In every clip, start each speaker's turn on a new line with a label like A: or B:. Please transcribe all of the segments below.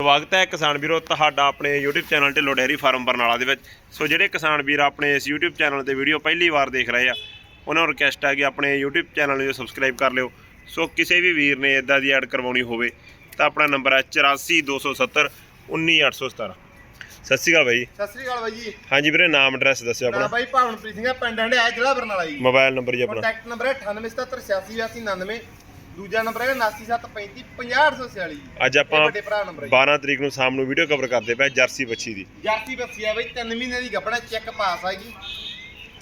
A: ਸਵਾਗਤ ਹੈ ਕਿਸਾਨ ਵੀਰੋ ਤੁਹਾਡਾ ਆਪਣੇ YouTube channel Dhillon dairy farm Barnala ਦੇ ਵਿੱਚ। ਸੋ ਜਿਹੜੇ ਕਿਸਾਨ ਵੀਰ ਆਪਣੇ ਇਸ YouTube ਚੈਨਲ ਤੇ ਵੀਡੀਓ ਪਹਿਲੀ ਵਾਰ ਦੇਖ ਰਹੇ ਆ ਉਹਨਾਂ ਨੂੰ ਰਿਕਵੈਸਟ ਹੈ ਕਿ ਆਪਣੇ YouTube ਚੈਨਲ ਨੂੰ ਸਬਸਕ੍ਰਾਈਬ ਕਰ ਲਿਓ। ਸੋ ਕਿਸੇ ਵੀ ਵੀਰ ਨੇ ਇਦਾਂ ਦੀ ਐਡ ਕਰਵਾਉਣੀ ਹੋਵੇ ਤਾਂ ਆਪਣਾ ਨੰਬਰ ਹੈ 84270 19817 ਸਤਿ ਸ਼੍ਰੀ ਅਕਾਲ ਬਾਈ।
B: ਸਤਿ ਸ੍ਰੀ ਅਕਾਲ ਬਾਈ ਜੀ।
A: ਹਾਂਜੀ ਵੀਰੇ ਨਾਮ ਐਡਰੈਸ ਦੱਸਿਓ ਆਪਣਾ।
B: ਬਾਈ ਭਾਵਨਪ੍ਰੀਤ ਸਿੰਘ ਪਿੰਡ ਹੰਡਿਆ ਜ਼ਿਲ੍ਹਾ ਬਰਨਾਲਾ ਜੀ।
A: ਮੋਬਾਈਲ ਨੰਬਰ ਜੀ ਆਪਣਾ।
B: ਕੰਟੈਕਟ ਨੰਬਰ ਹੈ 9877868899 ਦੂਜਾ ਨੰਬਰ ਹੈ 9735
A: ਅੱਜ ਆਪਾਂ
B: ਵੱਡੇ ਭਰਾ ਨੰਬਰ ਹੈ
A: 12 ਤਰੀਕ ਨੂੰ ਸ਼ਾਮ ਨੂੰ ਵੀਡੀਓ ਕਵਰ ਕਰਦੇ ਪਏ ਜਰਸੀ ਬੱਚੀ ਦੀ।
B: ਜਰਸੀ ਬੱਸੀ ਆ ਬਾਈ 3 ਮਹੀਨੇ ਦੀ ਗੱਭਣਾ ਚੈੱਕ ਪਾਸ ਆਗੀ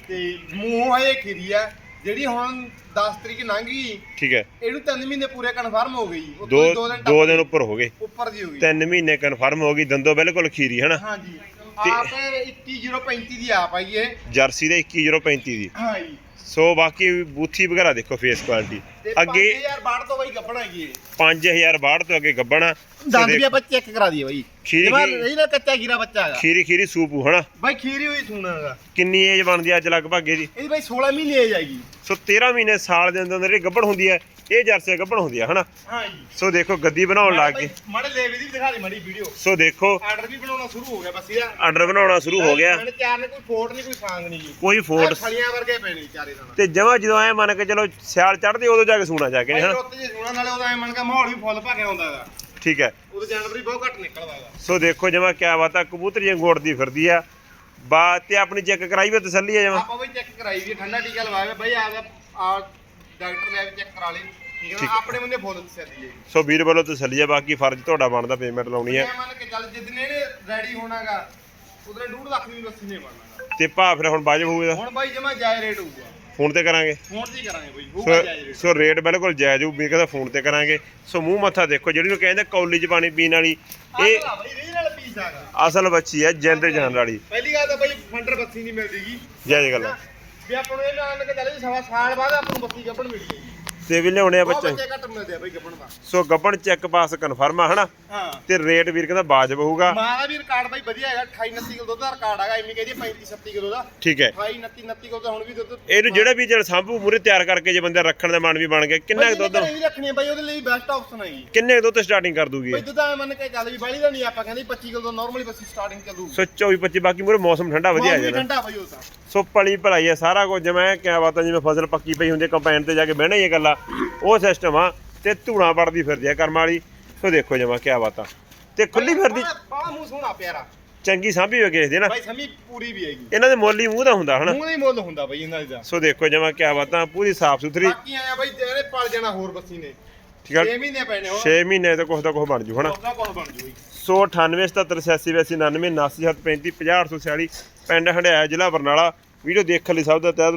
B: ਤੇ ਮੂੰਹ ਹੈ ਖੀਰੀ ਆ ਜਿਹੜੀ ਹੁਣ 10 ਤਰੀਕ ਲੰਘ ਗਈ
A: ਠੀਕ ਹੈ।
B: ਇਹਨੂੰ 3 ਮਹੀਨੇ ਪੂਰੇ ਕਨਫਰਮ ਹੋ ਗਈ
A: ਦੋ
B: ਦੋ ਦਿਨ
A: ਉੱਪਰ ਹੋ ਗਏ।
B: ਉੱਪਰ ਦੀ ਹੋ ਗਈ।
A: ਤਿੰਨ ਮਹੀਨੇ ਕਨਫਰਮ ਹੋ ਗਈ ਦੰਦੋ ਬਿਲਕੁਲ ਖੀਰੀ ਹੈ ਨਾ
B: ਹਾਂਜੀ ਆਪ 21035 ਦੀ ਆਪ ਆਈ ਇਹ।
A: ਜਰਸੀ ਦੇ 21035 ਦੀ।
B: ਹਾਂ ਜੀ।
A: ਸੋ ਬਾਕੀ ਬੂਥੀ ਵਗੈਰਾ ਦੇਖੋ ਫੇਸ ਕੁਆਲਿਟੀ ਅੱਗੇ
B: 5000 ਬਾੜ ਤੋਂ ਬਾਈ ਗੱਭਣਾ ਹੈਗੀ ਇਹ
A: 5000 ਬਾੜ ਤੋਂ ਅੱਗੇ ਗੱਬਣਾ।
B: ਦੰਦ ਵੀ ਆਪਾਂ ਚੈੱਕ ਕਰਾ ਦਈਏ ਬਾਈ।
A: ਖੀਰੀ
B: ਨਹੀਂ ਨਾ ਕੱਚਾ ਖੀਰਾ ਬੱਚਾ ਹੈਗਾ।
A: ਖੀਰੀ ਖੀਰੀ ਸੂਪੂ ਹਨਾ?
B: ਬਾਈ ਖੀਰੀ ਹੋਈ ਸੂਣਾ ਹੈਗਾ।
A: ਕਿੰਨੀ ਏਜ ਬਣਦੀ ਅੱਜ ਲਗਭਗ ਇਹਦੀ?
B: ਇਹਦੀ ਬਾਈ 16 ਮਹੀਨੇ ਏਜ ਆਏਗੀ
A: ਸੋ 13 ਮਹੀਨੇ ਸਾਲ ਦੇ ਅੰਦਰ ਅੰਦਰ ਜਿਹੜੀ ਗੱਬਣ ਹੁੰਦੀ ਹੈ ਇਹ ਜਰਸੀ ਗੱਬਣ ਹੁੰਦੀ ਹੈ ਹਨਾ?
B: ਹਾਂ ਜੀ
A: ਸੋ ਦੇਖੋ ਗੱਦੀ ਬਣਾਉਣ ਲੱਗ ਗਏ।
B: ਮਾੜੇ ਲੈ ਵੀ ਦਿਖਾ ਦੇ ਮਾੜੀ ਵੀਡੀਓ
A: ਸੋ ਦੇਖੋ।
B: ਆਰਡਰ ਵੀ ਬਣਾਉਣਾ ਸ਼ੁਰੂ ਹੋ ਗਿਆ ਬਸ ਇਹਦਾ।
A: ਆਰਡਰ ਬਣਾਉਣਾ ਸ਼ੁਰੂ ਹੋ ਗਿਆ।
B: ਚਾਰ ਨੇ ਕੋਈ ਫੋਟ ਨਹੀਂ ਕੋਈ ਸਾਂਗ ਨਹੀਂ ਜੀ।
A: ਕੋਈ ਫੋਟ
B: ਫਲੀਆਂ ਵਰਗੇ ਪੈਣੇ ਚਾਰੇ
A: ਤੇ ਜਮਾ ਜਦੋਂ ਐ ਮੰਨ ਕੇ ਚਲੋ ਸਿਆਲ ਚੜਦੇ ਉਦੋਂ ਜਾ ਕੇ ਸੂਣਾ ਜਾ ਕੇ
B: ਬਾਈ
A: ਹਨਾ?
B: ਰੁੱਤ ਜੇ ਸੂਣਾ ਨਾਲੇ ਉਹਦਾ ਐ ਮਨ ਕਾ ਮਾਹੌਲ ਵੀ ਫੁੱਲ ਭਾ ਕੇ ਆਉਂਦਾ ਹੈਗਾ
A: ਠੀਕ ਹੈ।
B: ਉਹਦੇ ਜਾਨਵਰ ਵੀ ਬਹੁਤ ਘੱਟ ਨਿਕਲਦਾ ਹੈਗਾ
A: ਸੋ ਦੇਖੋ ਜਮਾ ਕਿਆ ਬਾਤ ਆ ਕਬੂਤਰੀਆਂ ਗੋੜਦੀ ਫਿਰਦੀ ਆ। ਬਾ ਤੇ ਆਪਣੀ ਚੈੱਕ ਕਰਾਈ ਵੀ ਤਸੱਲੀ ਆ ਜਮਾ?
B: ਆਪਾਂ ਬਈ ਚੈੱਕ ਕਰਾਈ ਵੀ ਠੰਡਾ ਟੀਕਾ ਲਵਾਇਆ ਬਾਈ ਆ ਆ ਡਾਕਟਰ ਲੈ ਚੈੱਕ ਕਰਾ ਲਈ। ਠੀਕ ਹੈ ਆਪਣੇ ਬੰਦੇ ਫੁੱਲ ਤਸੱਲੀ ਹੈ
A: ਸੋ ਵੀਰ ਵੱਲੋਂ ਤਸੱਲੀ ਆ ਬਾਕੀ ਫਰਜ਼ ਤੁਹਾਡਾ ਬਣਦਾ ਪੇਮੈਂਟ ਲਾਉਣੀ ਆ।
B: ਮੈਂ ਮੰਨ ਕੇ ਚੱਲ ਜਿੱਦਨੇ ਇਹਨੇ ਰੈਡੀ ਹੋਣਾਗਾ ਉਧਰੇ 2 ਲੱਖ ਦੀ ਲੱਸੀ ਨੇ ਬਣਨਾਗਾ
A: ਤੇ ਭਾ ਫਿਰ ਹੁਣ ਵਾਜਬ ਹੋਊਗਾ।
B: ਹੁਣ ਬਾਈ ਜਮਾ ਜਾਇ ਰੇਟ ਹੋਊਗਾ।
A: ਫੋਨ ਤੇ ਕਰਾਂਗੇ?
B: ਹੁਣ ਦੀ ਕਰਾਂਗੇ ਬਾਈ ਹੋਊਗਾ
A: ਸੋ
B: ਰੇਟ
A: ਸੋ ਰੇਟ ਬਿਲਕੁਲ ਜਾਇਜ਼ ਹੋਊ ਵੀ ਕਹਿੰਦਾ ਫੋਨ ਤੇ ਕਰਾਂਗੇ। ਸੋ ਮੂੰਹ ਮੱਥਾ ਦੇਖੋ ਜਿਹੜੀ ਨੂੰ ਕਹਿੰਦੇ ਕੌਲੀ ਚ ਪਾਣੀ ਪੀਣ ਵਾਲੀ ਇਹ
B: ਇਹ ਬਾਈ ਰੀਲ ਵਾਲਾ ਪੀਸ ਆਗਾ
A: ਅਸਲ ਬੱਚੀ ਹੈ ਜਿੰਦ ਜਾਨ ਵਾਲੀ।
B: ਪਹਿਲੀ ਗੱਲ ਤਾਂ ਬਾਈ ਫੰਡਰ ਬੱਸੀ ਨਹੀਂ ਮਿਲਦੀਗੀ।
A: ਜਾਇਜ਼ ਗੱਲ ਆ।
B: ਵੀ ਆਪਾਂ ਨੂੰ ਇਹ ਲਾਂ ਕੇ ਚੱਲੇ ਸਵਾ ਸਾਲ ਬਾਅਦ ਆਪਾਂ ਨੂੰ ਬੱਸੀ ਗੱਪਣ ਮਿਲੀ ਹੈ
A: ਤੇ ਵੀ ਲਿਆਉਣੇ ਆ
B: ਬਹੁਤ
A: ਬੱਚੇ।
B: ਬੱਚੇ ਘੱਟ ਮਿਲਦੇ ਆ ਬਾਈ ਗੱਪਣ ਦਾ।
A: ਸੋ ਗੱਬਣ ਚੈੱਕ ਪਾਸ ਕਨਫਰਮ ਆ ਹਨਾ?
B: ਹਾਂ।
A: ਤੇ ਰੇਟ ਵੀਰ ਕਹਿੰਦਾ ਵਾਜਬ ਹੋਊਗਾ।
B: ਮਾਂ ਦਾ ਵੀ ਰਿਕਾਰਡ ਬਾਈ ਵਧੀਆ ਹੈਗਾ 28 29 ਕਿਲੋ ਦੁੱਧ ਦਾ ਰਿਕਾਰਡ ਹੈਗਾ ਐਵੇਂ ਕਹਿੰਦੀ 35 37 ਕਿਲੋ ਦਾ।
A: ਠੀਕ ਹੈ।
B: 28 29 29 ਕਿਲੋ ਦਾ ਹੁਣ ਵੀ ਦੁੱਧ
A: ਇਹਨੂੰ ਜਿਹੜਾ ਵੀ ਜਲ ਸੰਭੂ ਮੂਰੇ ਤਿਆਰ ਕਰਕੇ ਜੇ ਬੰਦਾ ਰੱਖਣ ਦਾ ਮਨ ਵੀ ਬਣ ਗਿਆ ਕਿੰਨਾ ਕੁ ਦੁੱਧ
B: ਘਰੇ ਵੀ ਰੱਖਣੀ ਬਾਈ ਉਹਦੇ ਲਈ ਬੈਸਟ ਆਪਸ਼ਨ ਹੈਗੀ
A: ਕਿੰਨੇ ਕੁ ਦੁੱਧ ਸਟਾਰਟਿੰਗ ਕਰ ਦੂਗੀ
B: ਬਈ
A: ਇਹ?
B: ਦੁੱਧ ਐਂ ਮੰਨ ਕੇ ਚੱਲ ਵੀ ਬਾਲੀ ਦਾ ਨਹੀਂ ਆਪਾਂ ਕਹਿੰਦੇ 25 ਕਿਲੋ ਨਾਰਮਲੀ ਬੱਸੀ ਸਟਾਰਟਿੰਗ ਚੱਲੂ
A: ਸੋ 24 25 ਬਾਕੀ ਮੂਰੇ ਮੌਸਮ ਠੰਡਾ ਵਧੀਆ ਆ ਜਾਣਾ।
B: ਘੰਟਾ ਬਾਈ ਉਹ ਤਾਂ।
A: ਸੋ ਪਲੀ ਭਲਾਈ ਹੈ ਸਾਰਾ ਕੁਝ। ਜਿਵੇਂ ਕਿਆ ਬਾਤਾਂ ਜਿਵੇਂ ਫਸਲ ਪੱਕੀ ਪਈ ਹੁੰਦੀ ਕੰਪਾਈਨ ਤੇ ਜਾ ਕੇ ਬਹਿਣਾ ਹੀ ਇਹ ਗੱਲਾਂ ਉਹ ਸਿਸਟਮ ਆ ਤੇ ਧੂਣਾ ਵੜਦੀ ਫਿਰਦੀ ਆ ਕਰਮ ਵਾਲੀ। ਸੋ ਦੇਖੋ ਜਮਾ ਕਿਆ ਬਾਤਾਂ ਤੇ ਖੁੱਲੀ ਫਿਰਦੀ
B: ਬਾਲਾ ਮੂੰਹ ਸੋਹਣਾ ਪਿਆਰਾ।
A: ਚੰਗੀ ਸਾਂਭੀ ਹੋ ਕਿਸੇ ਦੇ ਨਾ।
B: ਬਾਈ ਸਮੀ ਪੂਰੀ ਵੀ ਹੈਗੀ।
A: ਇਹਨਾਂ ਦੇ ਮੁੱਲ ਹੀ ਮੂੰਹ ਦਾ ਹੁੰਦਾ ਹਨਾ?
B: ਮੂੰਹ ਦਾ ਹੀ ਮੁੱਲ ਹੁੰਦਾ ਬਾਈ ਇਹਨਾਂ ਦਾ।
A: ਸੋ ਦੇਖੋ ਜਮਾ ਕਿਆ ਬਾਤਾਂ ਪੂਰੀ ਸਾਫ਼ ਸੁਥਰੀ।
B: ਬਾਕੀ ਆਇਆ ਬਾਈ ਜਿਹੜੇ ਪਲ ਜਾਣਾ ਹੋਰ ਬੱਸੀ ਨੇ।
A: ਠੀਕ ਆ।
B: 6 ਮਹੀਨੇ ਪੈਣੇ ਹੋ
A: 6 ਮਹੀਨੇ ਤੇ ਕੁਛ ਤਾਂ ਕੁਛ ਬਣ ਜੂ ਹਨਾ?
B: ਉਹਦਾ ਕੋਲ ਬਣ ਜੂ ਬਾਈ।
A: 198 77 86 99 79 79 50 846 ਪਿੰਡ ਹੰਡਿਆਇਆ ਜ਼ਿਲ੍ਹਾ ਬਰਨਾਲਾ। ਵੀਡੀਓ ਦੇਖਣ ਲਈ ਸਭ ਦਾ ਤਹਿ